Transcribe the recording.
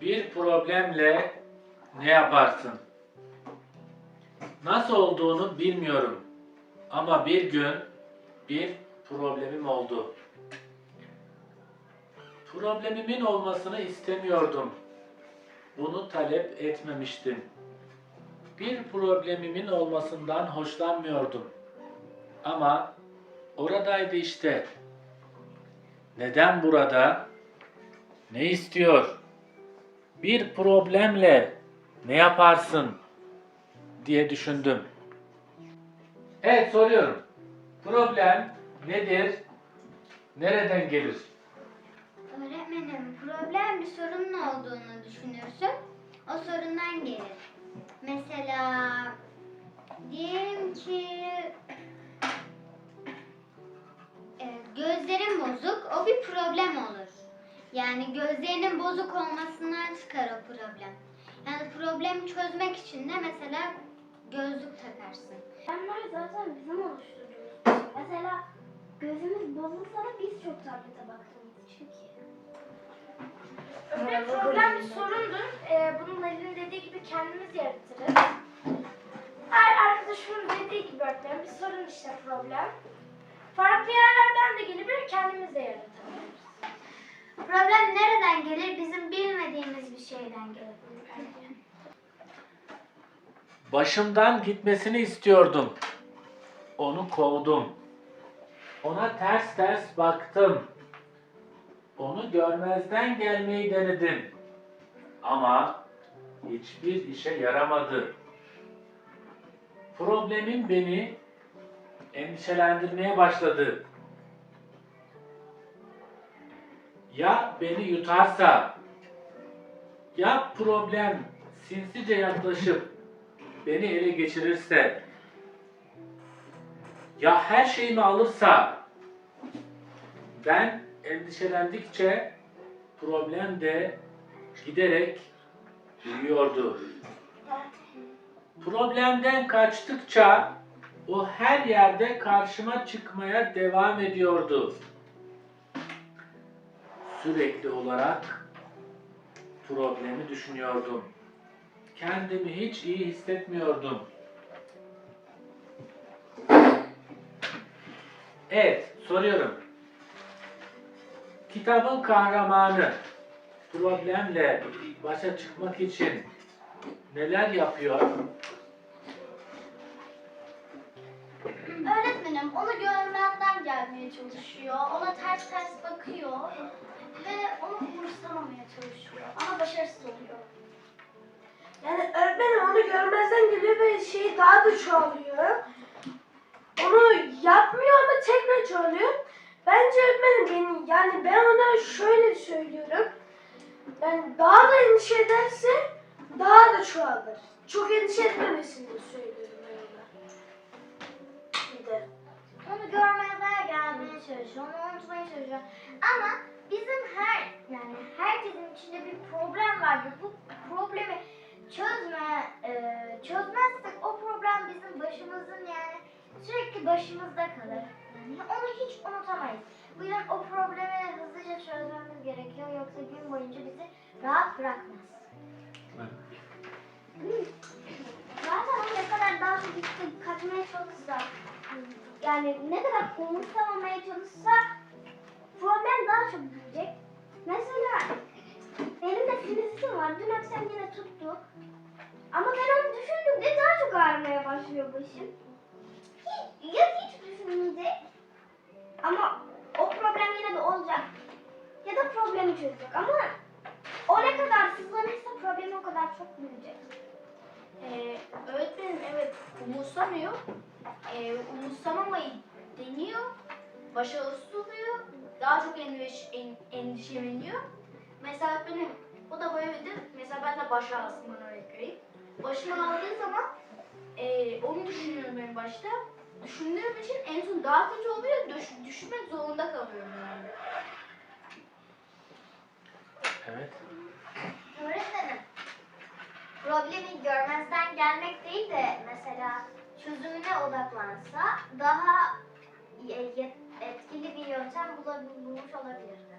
Bir problemle ne yaparsın? Nasıl olduğunu bilmiyorum. Ama bir gün bir problemim oldu. Problemimin olmasını istemiyordum. Bunu talep etmemiştim. Bir problemimin olmasından hoşlanmıyordum. Ama oradaydı işte. Neden burada? Ne istiyor? Bir problemle ne yaparsın diye düşündüm. Evet soruyorum. Problem nedir? Nereden gelir? Öğretmenim problem bir sorunun olduğunu düşünürsün. O sorundan gelir. Mesela diyelim ki e, gözlerin bozuk o bir problem olur. Yani gözlerinin bozuk olmasından çıkar o problem. Yani problemi çözmek için de mesela gözlük takarsın. Problemler zaten bizim oluşturduğumuz şey. Mesela gözümüz bozulsa da biz çok tablete baktığımız için ki. Öyle problem bir sorundur. Ee, bunun Ali'nin dediği gibi kendimiz yaratırız. Her arkadaşımın dediği gibi öğretmenim bir sorun işte problem. Farklı yerlerden de gelebilir kendimiz de yaratabiliriz. Problem nereden gelir? Bizim bilmediğimiz bir şeyden belki. Başımdan gitmesini istiyordum. Onu kovdum. Ona ters ters baktım. Onu görmezden gelmeyi denedim. Ama hiçbir işe yaramadı. Problemim beni endişelendirmeye başladı. Ya beni yutarsa? Ya problem sinsice yaklaşıp beni ele geçirirse? Ya her şeyimi alırsa? Ben endişelendikçe problem de giderek büyüyordu. Problemden kaçtıkça o her yerde karşıma çıkmaya devam ediyordu. Sürekli olarak problemi düşünüyordum. Kendimi hiç iyi hissetmiyordum. Evet, soruyorum. Kitabın kahramanı problemle başa çıkmak için neler yapıyor? Öğretmenim onu görmezden gelmeye çalışıyor. Ona ters ters bakıyor. Ve onu umursamamaya çalışıyor. Oluyor. Yani öğretmenim onu görmezden geliyor ve şey daha da çoğalıyor. Onu yapmıyor ama tekrar çoğalıyor. Bence öğretmenim beni, yani ben ona şöyle söylüyorum. Yani daha da endişe ederse daha da çoğalır. Çok endişe etmemesini söylüyorum ben ona. Bir de. Onu görmezler çalışıyor, onu unutmaya çalışıyor. Ama bizim her yani herkesin içinde bir problem vardır. Bu problemi çözme e, çözmezsek o problem bizim başımızın yani sürekli başımızda kalır. Yani onu hiç unutamayız. Bu yüzden o problemi hızlıca çözmemiz gerekiyor yoksa gün boyunca bizi rahat bırakmaz. Zaten o ne kadar daha çok kaçmaya çalışsa, yani ne kadar umursamamaya çalışsa problem daha çok büyüyecek. Mesela benim de sinüsüm var. Dün akşam yine tuttu. Ama ben onu düşündüğümde daha çok ağrımaya başlıyor başım. Hiç, ya hiç düşünmeyecek ama o problem yine de olacak. Ya da problemi çözecek ama o ne kadar sızlanırsa problemi o kadar çok büyüyecek. Ee, öğretmenim evet umursamıyor. Ee, umursamamayı deniyor. Başarısız oluyor. Daha çok endişe, en, endişeleniyor. Mesela öğretmenim o da böyledir. Mesela ben de baş ağrısından örnek vereyim. Başım ağrıdığı zaman ee, onu düşünüyorum en başta. Düşündüğüm için en son daha kötü oluyor. Düş, düşünmek zorunda kalıyorum yani. Evet. Öğretmenim, problemi gelmek değil de mesela çözümüne odaklansa daha etkili bir yöntem bulmuş olabilir.